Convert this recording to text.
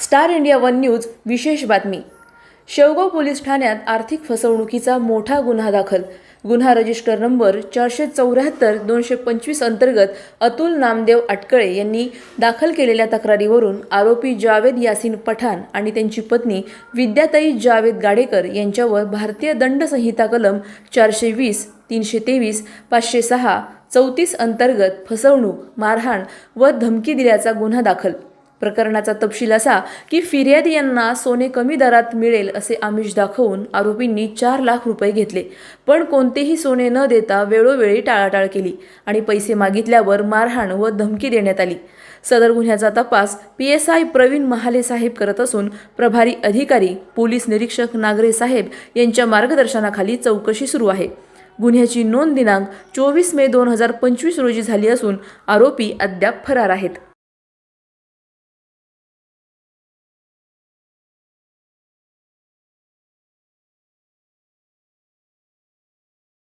Star India one news विशेष बातमी. Shevgaon police ठाण्यात आर्थिक फसवणुकीचा मोठा गुन्हा दाखल. गुन्हा रजिस्टर नंबर चारशे चौऱ्याहत्तर दोनशे पंचवीस अंतर्गत अतुल नामदेव अटकळे यांनी दाखल केलेल्या तक्रारीवरून आरोपी जावेद यासिन पठाण आणि त्यांची पत्नी विद्याताई जावेद गाडेकर यांच्यावर भारतीय दंड संहिता कलम चारशे वीस तीनशे तेवीस पाचशे सहा चौतीस अंतर्गत फसवणूक मारहाण व धमकी दिल्याचा गुन्हा दाखल. प्रकरणाचा तपशील असा की फिर्यादी यांना सोने कमी दरात मिळेल असे आमिष दाखवून आरोपींनी चार लाख रुपये घेतले. पण कोणतेही सोने न देता वेळोवेळी टाळाटाळ केली आणि पैसे मागितल्यावर मारहाण व धमकी देण्यात आली. सदर गुन्ह्याचा तपास P S I Pravin Mahale साहेब करत असून प्रभारी अधिकारी पोलीस निरीक्षक नागरे साहेब यांच्या मार्गदर्शनाखाली चौकशी सुरू आहे. गुन्ह्याची नोंद दिनांक चोवीस मे दोन हजार पंचवीस रोजी झाली असून आरोपी अद्याप फरार आहेत.